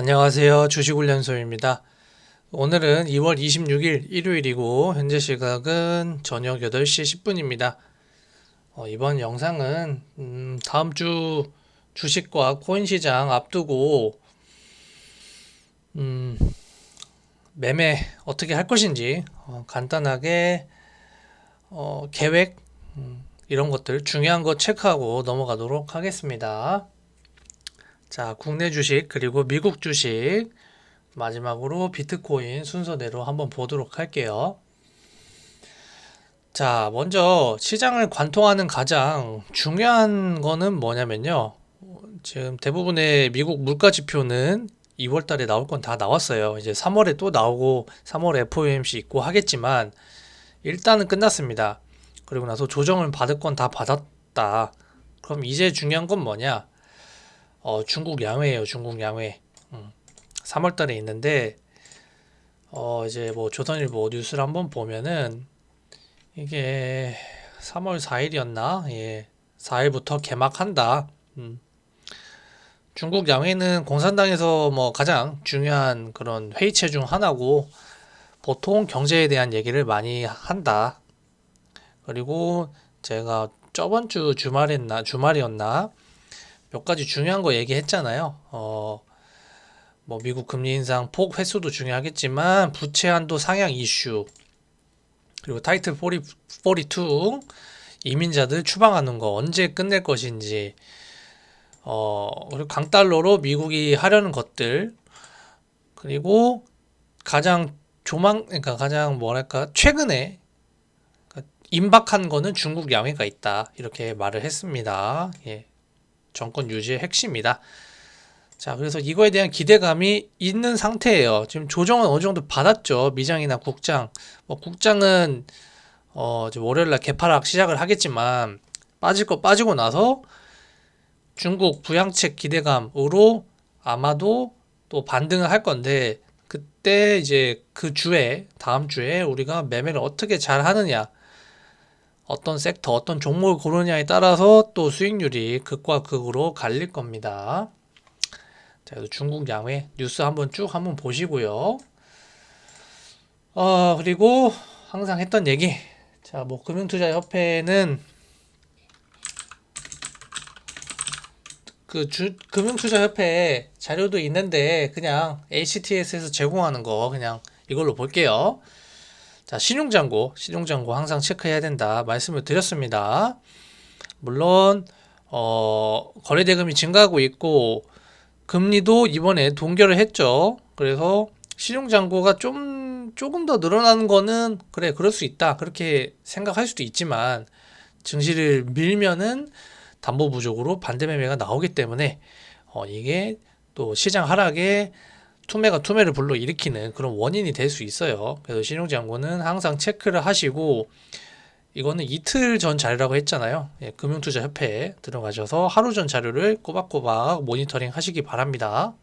안녕하세요. 주식훈련소입니다. 오늘은 2월 26일 일요일이고 현재 시각은 저녁 8시 10분입니다. 어, 이번 영상은 음, 다음 주 주식과 코인 시장 앞두고 음, 매매 어떻게 할 것인지 어, 간단하게 어, 계획 음, 이런 것들 중요한 거 체크하고 넘어가도록 하겠습니다. 자, 국내 주식 그리고 미국 주식 마지막으로 비트코인 순서대로 한번 보도록 할게요. 자, 먼저 시장을 관통하는 가장 중요한 거는 뭐냐면요. 지금 대부분의 미국 물가 지표는 2월 달에 나올 건 다 나왔어요. 이제 3월에 또 나오고 3월에 FOMC 있고 하겠지만 일단은 끝났습니다. 그리고 나서 조정을 받을 건 다 받았다. 그럼 이제 중요한 건 뭐냐? 어, 중국 양회예요. 중국 양회. 음, 3월 달에 있는데 어, 이제 뭐 조선일보 뉴스를 한번 보면은 이게 3월 4일이었나? 예. 4일부터 개막한다. 음. 중국 양회는 공산당에서 뭐 가장 중요한 그런 회의체 중 하나고 보통 경제에 대한 얘기를 많이 한다. 그리고 제가 저번 주 주말이었나 주말이었나 몇 가지 중요한 거 얘기했잖아요. 어, 뭐 미국 금리 인상 폭 횟수도 중요하겠지만 부채 한도 상향 이슈 그리고 타이틀 40, 42 이민자들 추방하는 거 언제 끝낼 것인지 어, 그리고 강달러로 미국이 하려는 것들 그리고 가장 조망 그러니까 가장 뭐랄까 최근에 그러니까 임박한 거는 중국 양회가 있다 이렇게 말을 했습니다. 예. 정권 유지의 핵심이다. 자, 그래서 이거에 대한 기대감이 있는 상태예요. 지금 조정은 어느 정도 받았죠. 미장이나 국장. 뭐 국장은 어, 월요일 날 개파락 시작을 하겠지만 빠질 거 빠지고 나서 중국 부양책 기대감으로 아마도 또 반등을 할 건데 그때 이제 그 주에 다음 주에 우리가 매매를 어떻게 잘 하느냐 어떤 섹터, 어떤 종목을 고르냐에 따라서 또 수익률이 극과 극으로 갈릴 겁니다. 자, 중국 양회 뉴스 한번 쭉 한번 보시고요. 어, 그리고 항상 했던 얘기. 자, 뭐 금융투자협회는 그 주, 금융투자협회 자료도 있는데 그냥 HTS에서 제공하는 거 그냥 이걸로 볼게요. 자, 신용잔고, 신용잔고 항상 체크해야 된다 말씀을 드렸습니다. 물론 어, 거래 대금이 증가하고 있고 금리도 이번에 동결을 했죠. 그래서 신용잔고가 좀 조금 더 늘어나는 거는 그래 그럴 수 있다 그렇게 생각할 수도 있지만 증시를 밀면은 담보 부족으로 반대 매매가 나오기 때문에 어, 이게 또 시장 하락에 투매가 투매를 불러 일으키는 그런 원인이 될 수 있어요. 그래서 신용장고는 항상 체크를 하시고 이거는 이틀 전 자료라고 했잖아요. 예, 금융투자협회에 들어가셔서 하루 전 자료를 꼬박꼬박 모니터링 하시기 바랍니다.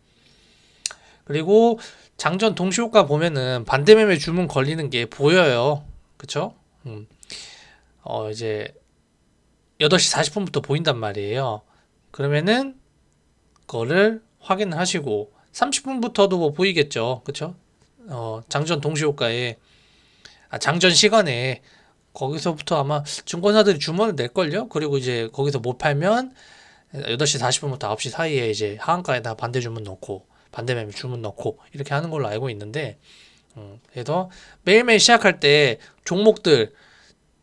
그리고 장전 동시효과 보면은 반대매매 주문 걸리는 게 보여요. 그쵸? 음. 어, 이제 8시 40분부터 보인단 말이에요. 그러면은 그거를 확인을 하시고 30분부터도 뭐 보이겠죠. 그쵸? 어, 장전 동시효과에, 아, 장전 시간에 거기서부터 아마 증권사들이 주문을 낼걸요? 그리고 이제 거기서 못 팔면 8시 40분부터 9시 사이에 이제 하한가에다 반대 주문 넣고, 반대 매매 주문 넣고, 이렇게 하는 걸로 알고 있는데, 음, 그래서 매일매일 시작할 때 종목들,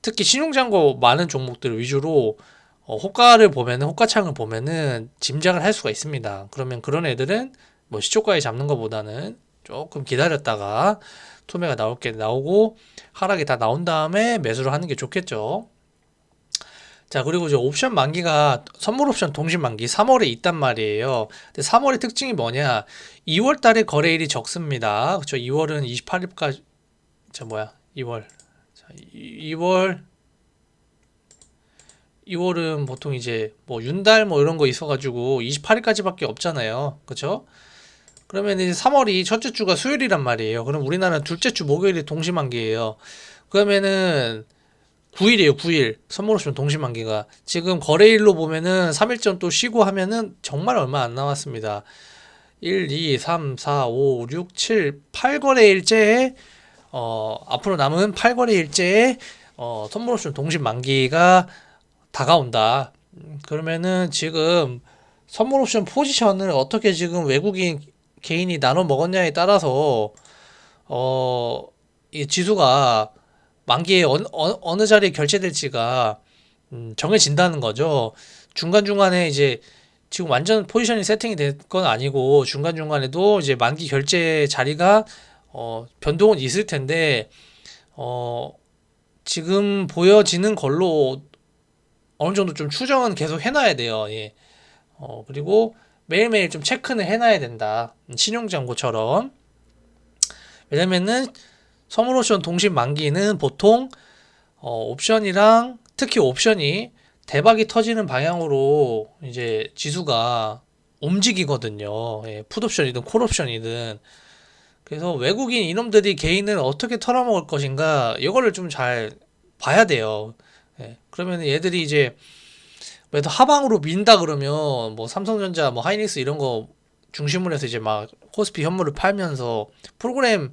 특히 신용잔고 많은 종목들 위주로 어, 호가를 보면은, 호가창을 보면은 짐작을 할 수가 있습니다. 그러면 그런 애들은 뭐 시초가에 잡는 것보다는 조금 기다렸다가 투매가 나올 게 나오고 하락이 다 나온 다음에 매수를 하는 게 좋겠죠. 자, 그리고 이제 옵션 만기가 선물 옵션 동시 만기 3월에 있단 말이에요. 근데 3월의 특징이 뭐냐? 2월 달에 거래일이 적습니다. 그렇죠? 2월은 28일까지 자, 뭐야? 2월. 자, 2월 2월은 보통 이제 뭐 윤달 뭐 이런 거 있어 가지고 28일까지밖에 없잖아요. 그렇죠? 그러면 이제 3월이 첫째 주가 수요일이란 말이에요. 그럼 우리나라는 둘째 주 목요일이 동시만기예요. 그러면은 9일이에요, 9일. 선물 오시면 동시만기가. 지금 거래일로 보면은 3일전 또 쉬고 하면은 정말 얼마 안 남았습니다. 1, 2, 3, 4, 5, 6, 7, 8거래 일제에 어, 앞으로 남은 8거래 일제에 어, 선물 옵션 동시 만기가 다가온다. 음, 그러면은 지금 선물 옵션 포지션을 어떻게 지금 외국인 개인이 나눠 먹었냐에 따라서 어, 이 지수가 만기에 어느, 어느, 어느 자리에 결제될지가 음, 정해진다는 거죠. 중간중간에 이제 지금 완전 포지션이 세팅이 된 건 아니고 중간중간에도 이제 만기 결제 자리가 어, 변동은 있을 텐데 어, 지금 보여지는 걸로 어느 정도 좀 추정은 계속 해놔야 돼요. 예. 어, 그리고 매일매일 좀 체크는 해놔야 된다. 음, 신용장고처럼. 왜냐면은 선물 옵션 동시 만기는 보통 어, 옵션이랑 특히 옵션이 대박이 터지는 방향으로 이제 지수가 움직이거든요. 예, 풋옵션이든 콜옵션이든. 그래서 외국인 이놈들이 개인을 어떻게 털어먹을 것인가 이거를 좀 잘 봐야 돼요. 예, 그러면 얘들이 이제 매도 하방으로 민다 그러면 뭐 삼성전자, 뭐 하이닉스 이런 거 중심으로 해서 이제 막 코스피 현물을 팔면서 프로그램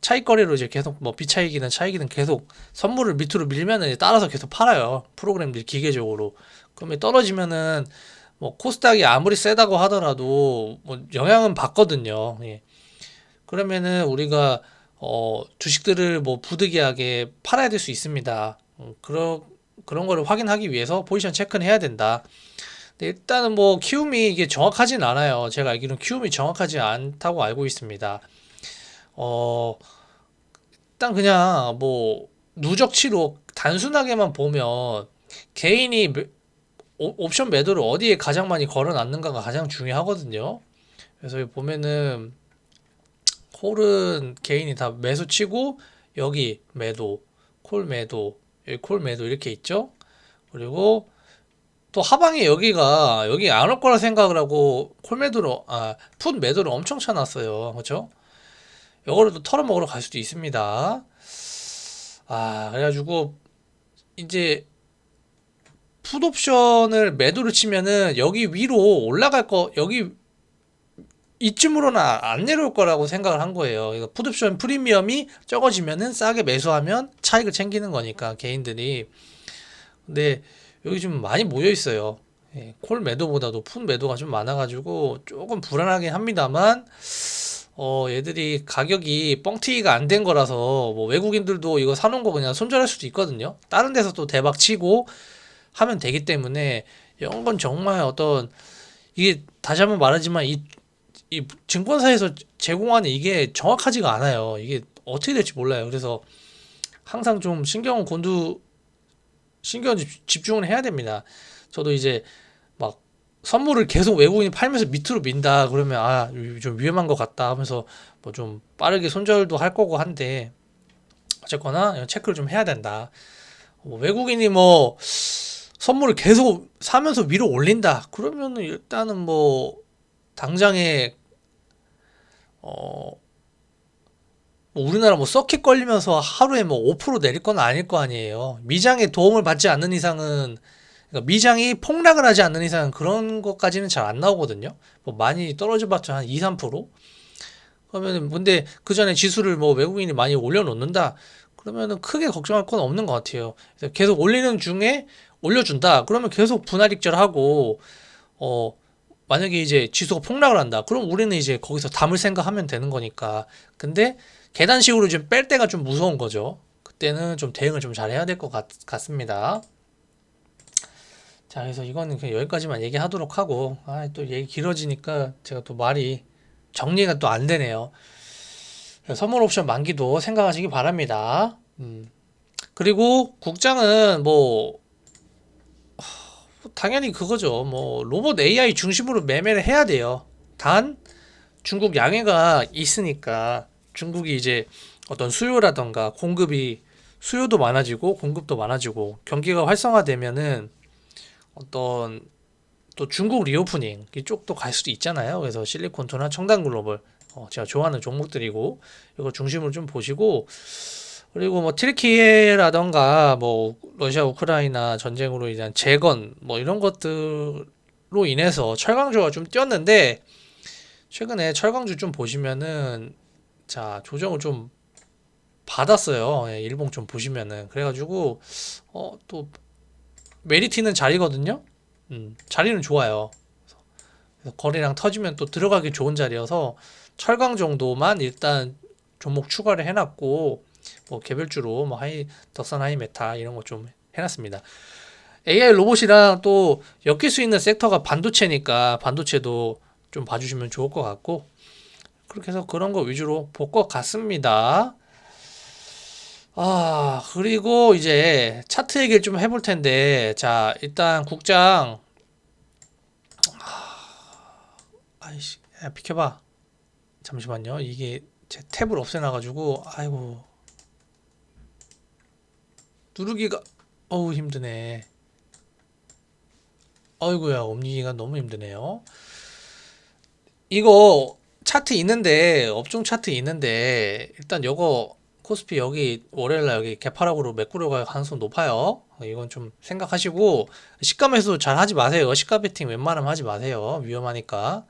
차익거래로 이제 계속 뭐 비차익이든 차익이든 계속 선물을 밑으로 밀면은 따라서 계속 팔아요. 프로그램들 기계적으로. 그러면 떨어지면은 뭐 코스닥이 아무리 세다고 하더라도 뭐 영향은 받거든요. 예. 그러면은 우리가 어 주식들을 뭐 부득이하게 팔아야 될 수 있습니다. 음, 그런 그런 거를 확인하기 위해서 포지션 체크는 해야 된다. 일단은 뭐 키움이 이게 정확하진 않아요. 제가 알기로는 키움이 정확하지 않다고 알고 있습니다. 어 일단 그냥 뭐 누적치로 단순하게만 보면 개인이 옵션 매도를 어디에 가장 많이 걸어놨는가가 가장 중요하거든요. 그래서 보면은 콜은 개인이 다 매수 치고 여기 매도, 콜 매도, 콜 매도 이렇게 있죠. 그리고 또 하방에 여기가 여기 안 올 거라 생각을 하고 콜 매도로 아풋 매도를 엄청 쳐놨어요. 그렇죠? 이거를 또 털어먹으러 갈 수도 있습니다. 아, 그래가지고 이제 풋 옵션을 매도를 치면은 여기 위로 올라갈 거 여기 이쯤으로는 아- 안 내려올 거라고 생각을 한 거예요. 그러니까 풋 옵션 프리미엄이 적어지면은 싸게 매수하면 차익을 챙기는 거니까 개인들이. 근데 여기 좀 많이 모여 있어요. 예, 콜 매도보다도 풋 매도가 좀 많아가지고 조금 불안하긴 합니다만 어, 얘들이 가격이 뻥튀기가 안 된 거라서 뭐 외국인들도 이거 사놓은 거 그냥 손절할 수도 있거든요. 다른 데서 또 대박 치고 하면 되기 때문에 이런 건 정말 어떤 이게 다시 한번 말하지만 이, 이 증권사에서 제공하는 이게 정확하지가 않아요. 이게 어떻게 될지 몰라요. 그래서 항상 좀 신경 곤두 신경 집- 집중을 해야 됩니다. 저도 이제 막 선물을 계속 외국인이 팔면서 밑으로 민다 그러면 아 좀 위험한 것 같다 하면서 뭐 좀 빠르게 손절도 할 거고 한데 어쨌거나 체크를 좀 해야 된다. 뭐 외국인이 뭐 선물을 계속 사면서 위로 올린다 그러면은 일단은 뭐 당장에 어뭐 우리나라 뭐 서킷 걸리면서 하루에 뭐 5% 내릴 건 아닐 거 아니에요. 미장의 도움을 받지 않는 이상은 그러니까 미장이 폭락을 하지 않는 이상은 그런 것까지는 잘 안 나오거든요. 뭐 많이 떨어져 봤자 한 2, 3%? 그러면은 근데 그 전에 지수를 뭐 외국인이 많이 올려놓는다. 그러면은 크게 걱정할 건 없는 것 같아요. 그래서 계속 올리는 중에 올려준다. 그러면 계속 분할익절하고 어 만약에 이제 지수가 폭락을 한다. 그럼 우리는 이제 거기서 담을 생각하면 되는 거니까. 근데 계단식으로 좀뺄 때가 좀 무서운 거죠. 그때는 좀 대응을 좀 잘해야 될 것 같습니다. 자, 그래서 이거는 그냥 여기까지만 얘기하도록 하고, 아, 또 얘기 길어지니까 제가 또 말이 정리가 또 안 되네요. 선물 옵션 만기도 생각하시기 바랍니다. 음. 그리고 국장은 뭐, 하, 당연히 그거죠. 뭐, 로봇 AI 중심으로 매매를 해야 돼요. 단, 중국 양해가 있으니까 중국이 이제 어떤 수요라던가 공급이 수요도 많아지고 공급도 많아지고 경기가 활성화되면은 어떤 또 중국 리오프닝 이쪽도 갈 수도 있잖아요. 그래서 실리콘토나 청담 글로벌 어, 제가 좋아하는 종목들이고 이거 중심으로 좀 보시고 그리고 뭐 트리키에라던가 뭐 러시아 우크라이나 전쟁으로 인한 재건 뭐 이런 것들로 인해서 철강주가 좀 뛰었는데 최근에 철강주 좀 보시면은 자 조정을 좀 받았어요. 예, 일봉 좀 보시면은 그래가지고 어 또 메리티는 자리거든요. 음, 자리는 좋아요. 그래서 거래량 터지면 또 들어가기 좋은 자리여서 철강 정도만 일단 종목 추가를 해놨고 뭐 개별주로 뭐 하이 덕산 하이 메타 이런 거 좀 해놨습니다. AI 로봇이랑 또 엮일 수 있는 섹터가 반도체니까 반도체도 좀 봐주시면 좋을 것 같고 그렇게 해서 그런 거 위주로 볼 것 같습니다. 아, 그리고 이제 차트 얘기를 좀 해볼 텐데, 자, 일단 국장, 아이씨, 야, 비켜봐. 잠시만요. 이게 제 탭을 없애놔가지고, 아이고. 누르기가, 어우, 힘드네. 아이고야, 옮기기가 너무 힘드네요. 이거 차트 있는데, 업종 차트 있는데, 일단 요거 코스피 여기 월요일날 여기 개파락으로 메꾸려 갈 가능성 높아요. 이건 좀 생각하시고 시가 매수 잘 하지 마세요. 시가 베팅 웬만하면 하지 마세요. 위험하니까.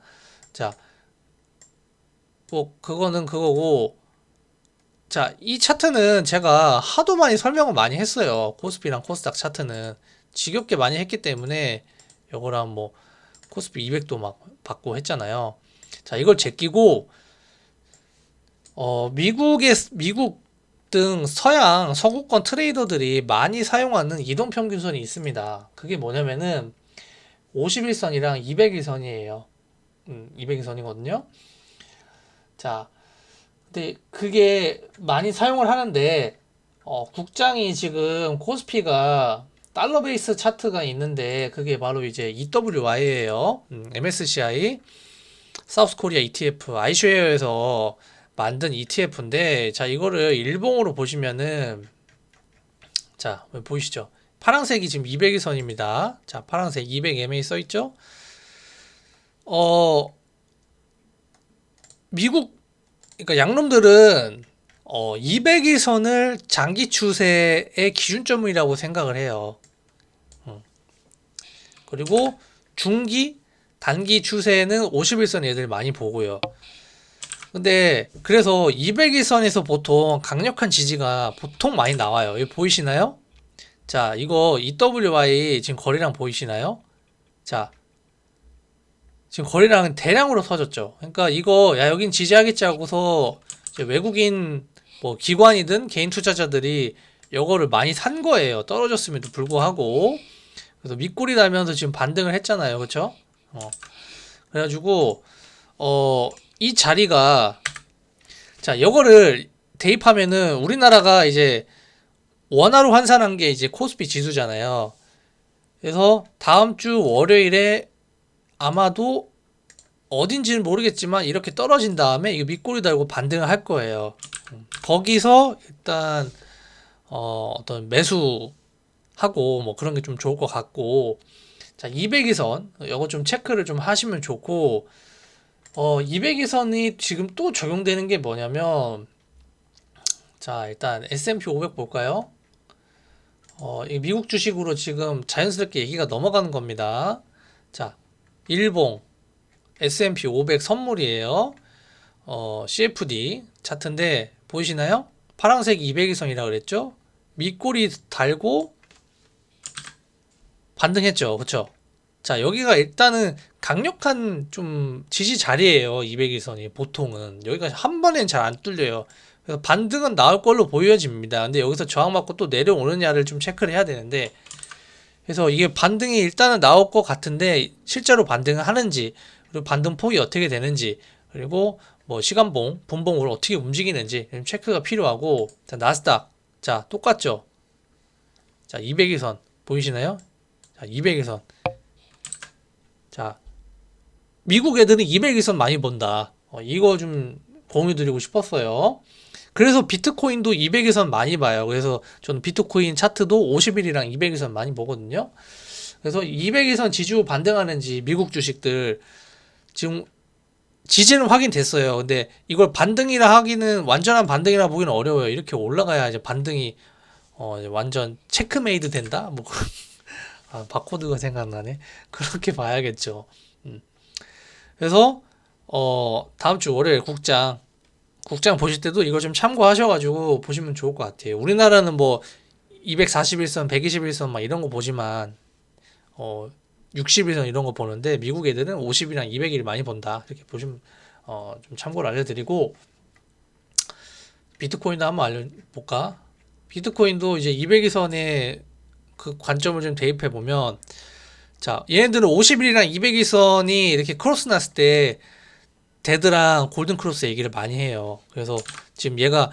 자, 뭐 그거는 그거고. 자, 이 차트는 제가 하도 많이 설명을 많이 했어요. 코스피랑 코스닥 차트는 지겹게 많이 했기 때문에 요거랑 뭐 코스피 200도 막 받고 했잖아요. 자, 이걸 제끼고 어, 미국의 미국 등 서양 서구권 트레이더들이 많이 사용하는 이동 평균선이 있습니다. 그게 뭐냐면은 51선이랑 200일선이에요. 음, 200일선이거든요. 자, 근데 그게 많이 사용을 하는데 어, 국장이 지금 코스피가 달러 베이스 차트가 있는데 그게 바로 이제 EWY예요. 음, MSCI 사우스 코리아 ETF 아이쉐어에서 만든 ETF인데 자 이거를 일봉으로 보시면은 자 보이시죠? 파란색이 지금 200일 선입니다. 자 파란색 200MA 써 있죠? 어 미국 그러니까 양놈들은 어 200일 선을 장기 추세의 기준점이라고 생각을 해요. 음. 그리고 중기 단기 추세는 51선 애들 많이 보고요. 근데 그래서 200일선에서 보통 강력한 지지가 보통 많이 나와요. 여기 보이시나요? 자, 이거 EWY 지금 거래량 보이시나요? 자, 지금 거래량은 대량으로 터졌죠. 그러니까 이거 야 여긴 지지하겠지 하고서 외국인 뭐 기관이든 개인 투자자들이 이거를 많이 산 거예요. 떨어졌음에도 불구하고 그래서 밑골이 나면서 지금 반등을 했잖아요. 그렇죠? 어. 그래가지고 어. 이 자리가 자 이거를 대입하면은 우리나라가 이제 원화로 환산한 게 이제 코스피 지수잖아요. 그래서 다음 주 월요일에 아마도 어딘지는 모르겠지만 이렇게 떨어진 다음에 이거 밑꼬리 달고 반등을 할 거예요. 거기서 일단 어 어떤 매수하고 뭐 그런 게 좀 좋을 것 같고 자 200이선 이거 좀 체크를 좀 하시면 좋고 어, 200일선이 지금 또 적용되는 게 뭐냐면 자 일단 S&P 500 볼까요? 어, 미국 주식으로 지금 자연스럽게 얘기가 넘어가는 겁니다. 자, 일봉 S&P 500 선물이에요. 어, CFD 차트인데 보이시나요? 파란색 200일선이라 그랬죠? 밑꼬리 달고 반등했죠. 그쵸? 자, 여기가 일단은 강력한 좀 지지 자리예요. 200일선이 보통은 여기가 한 번엔 잘 안 뚫려요. 그래서 반등은 나올 걸로 보여집니다. 근데 여기서 저항 맞고 또 내려오느냐를 좀 체크를 해야 되는데 그래서 이게 반등이 일단은 나올 것 같은데 실제로 반등을 하는지 그리고 반등 폭이 어떻게 되는지 그리고 뭐 시간봉, 분봉으로 어떻게 움직이는지 체크가 필요하고 자, 나스닥 자 똑같죠. 자 200일선 보이시나요? 자 200일선 자, 미국 애들은 200일선 많이 본다. 어, 이거 좀 공유 드리고 싶었어요. 그래서 비트코인도 200일선 많이 봐요. 그래서 저는 비트코인 차트도 50일이랑 200일선 많이 보거든요. 그래서 200일선 지주 반등하는지 미국 주식들 지금 지지는 확인됐어요. 근데 이걸 반등이라 하기는 완전한 반등이라 보기는 어려워요. 이렇게 올라가야 이제 반등이 어 이제 완전 체크메이드 된다. 뭐 아, 바코드가 생각나네. 그렇게 봐야겠죠. 음. 그래서 어, 다음 주 월요일 국장 국장 보실 때도 이거 좀 참고하셔가지고 보시면 좋을 것 같아요. 우리나라는 뭐 241선, 121선 막 이런 거 보지만 어 60일선 이런 거 보는데 미국 애들은 50이랑 200일 많이 본다. 이렇게 보시면 어 좀 참고를 알려드리고 비트코인도 한번 알려볼까? 비트코인도 이제 200일선에 그 관점을 좀 대입해 보면 자 얘네들은 50일이랑 200일선이 이렇게 크로스 났을 때 데드랑 골든 크로스 얘기를 많이 해요. 그래서 지금 얘가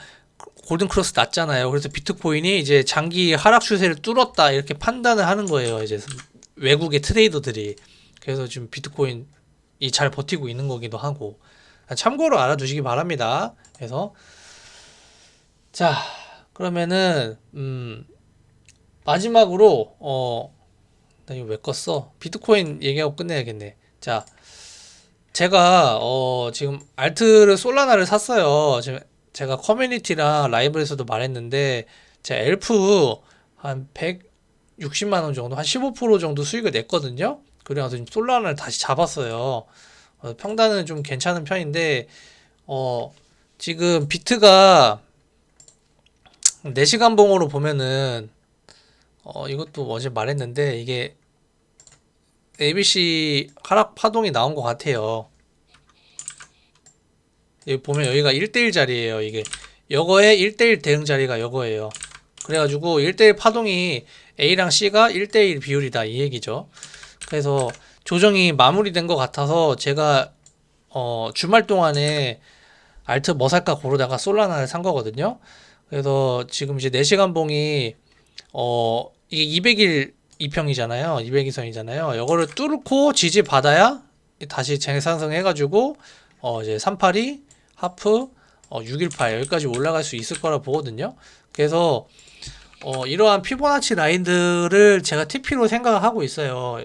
골든 크로스 났잖아요. 그래서 비트코인이 이제 장기 하락 추세를 뚫었다 이렇게 판단을 하는 거예요. 이제 외국의 트레이더들이 그래서 지금 비트코인이 잘 버티고 있는 거기도 하고 참고로 알아두시기 바랍니다. 그래서 자 그러면은 음 마지막으로 어나 이거 왜 껐어? 비트코인 얘기하고 끝내야겠네. 자 제가 어 지금 알트를 솔라나를 샀어요. 지금 제가 커뮤니티랑 라이브에서도 말했는데 제 엘프 한 160만 원 정도 한 15% 정도 수익을 냈거든요. 그래서 지금 솔라나를 다시 잡았어요. 어, 평단은 좀 괜찮은 편인데 어 지금 비트가 4시간 봉으로 보면은 어 이것도 어제 말했는데 이게 ABC 하락 파동이 나온 것 같아요. 여기 보면 여기가 1대1 자리예요. 이게 여거의 1대1 대응 자리가 여거예요. 그래가지고 1대1 파동이 A랑 C가 1대1 비율이다 이 얘기죠. 그래서 조정이 마무리된 것 같아서 제가 어 주말 동안에 알트 뭐 살까 고르다가 솔라나를 산 거거든요. 그래서 지금 이제 4시간 봉이 어 이게 200일 이평이잖아요. 200일선이잖아요. 이거를 뚫고 지지 받아야 다시 재상승 해 가지고 어 이제 382 하프 어 618 여기까지 올라갈 수 있을 거라 보거든요. 그래서 어 이러한 피보나치 라인들을 제가 TP로 생각을 하고 있어요.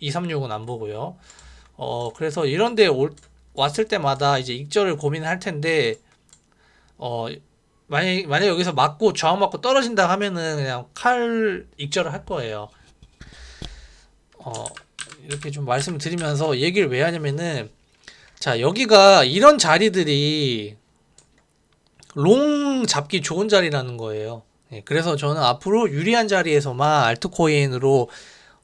236은 안 보고요. 어 그래서 이런 데 올, 왔을 때마다 이제 익절을 고민할 텐데 어 만약 만약 여기서 맞고 저항 맞고 떨어진다 하면은 그냥 칼 익절을 할 거예요. 어 이렇게 좀 말씀을 드리면서 얘기를 왜 하냐면은 자 여기가 이런 자리들이 롱 잡기 좋은 자리라는 거예요. 예, 그래서 저는 앞으로 유리한 자리에서만 알트코인으로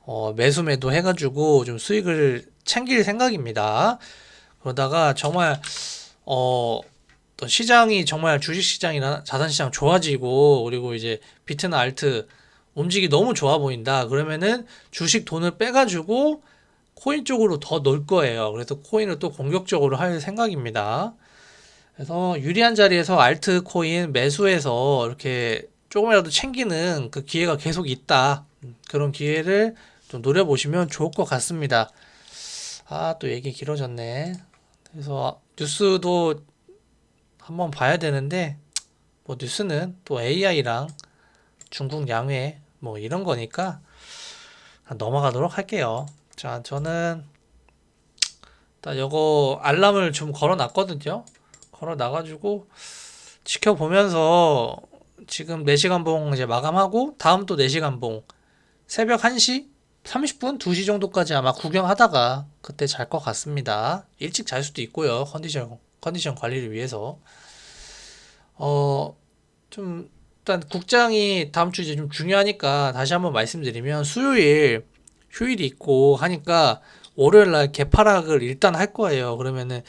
어, 매수 매도 해가지고 좀 수익을 챙길 생각입니다. 그러다가 정말 어, 어떤 시장이 정말 주식 시장이나 자산 시장 좋아지고 그리고 이제 비트나 알트 움직이 너무 좋아 보인다. 그러면은 주식 돈을 빼가지고 코인 쪽으로 더 넣을 거예요. 그래서 코인을 또 공격적으로 할 생각입니다. 그래서 유리한 자리에서 알트 코인 매수해서 이렇게 조금이라도 챙기는 그 기회가 계속 있다. 그런 기회를 좀 노려보시면 좋을 것 같습니다. 아, 또 얘기 길어졌네. 그래서 뉴스도 한번 봐야 되는데, 뭐 뉴스는 또 AI랑 중국 양회 뭐 이런 거니까 넘어가도록 할게요. 자, 저는 일단 요거 알람을 좀 걸어 놨거든요. 걸어 놔가지고 지켜보면서 지금 4시간 봉 이제 마감하고 다음 또 4시간 봉 새벽 1시 30분 2시 정도까지 아마 구경하다가 그때 잘 것 같습니다. 일찍 잘 수도 있고요. 컨디션 컨디션 관리를 위해서 어 좀 일단 국장이 다음 주 이제 좀 중요하니까 다시 한번 말씀드리면 수요일 휴일이 있고 하니까 월요일 날 개파락을 일단 할 거예요. 그러면은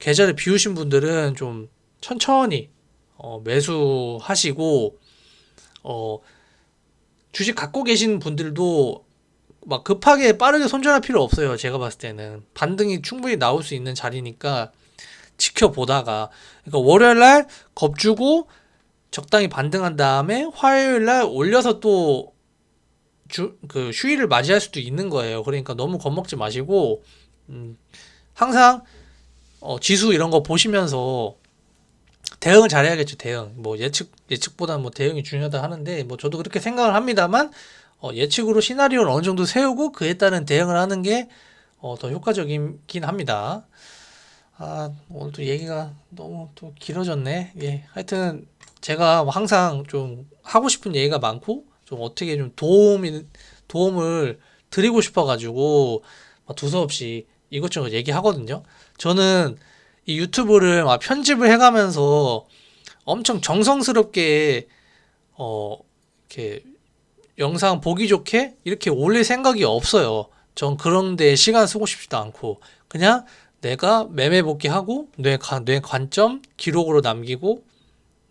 계좌를 비우신 분들은 좀 천천히 어, 매수하시고 어, 주식 갖고 계신 분들도 막 급하게 빠르게 손절할 필요 없어요. 제가 봤을 때는 반등이 충분히 나올 수 있는 자리니까 지켜보다가 그러니까 월요일 날 겁주고 적당히 반등한 다음에 화요일 날 올려서 또 주, 그 휴일을 맞이할 수도 있는 거예요. 그러니까 너무 겁먹지 마시고 음, 항상 어, 지수 이런 거 보시면서 대응을 잘해야겠죠. 대응. 뭐 예측 예측보다 뭐 대응이 중요하다 하는데 뭐 저도 그렇게 생각을 합니다만 어, 예측으로 시나리오를 어느 정도 세우고 그에 따른 대응을 하는 게 어, 더 효과적이긴 합니다. 아, 오늘 또 얘기가 너무 또 길어졌네. 예. 하여튼 제가 항상 좀 하고 싶은 얘기가 많고 좀 어떻게 좀 도움이 도움을 드리고 싶어 가지고 두서없이 이것저것 얘기하거든요. 저는 이 유튜브를 막 편집을 해가면서 엄청 정성스럽게 어 이렇게 영상 보기 좋게 이렇게 올릴 생각이 없어요. 전 그런데 시간 쓰고 싶지도 않고 그냥 내가 매매 복귀하고 내, 관- 내 관점 기록으로 남기고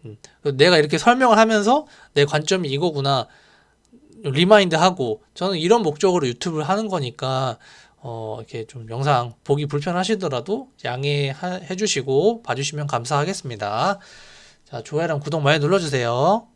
음, 내가 이렇게 설명을 하면서 내 관점이 이거구나 리마인드 하고 저는 이런 목적으로 유튜브를 하는 거니까 어 이렇게 좀 영상 보기 불편하시더라도 양해해 주시고 봐주시면 감사하겠습니다. 자 좋아요랑 구독 많이 눌러주세요.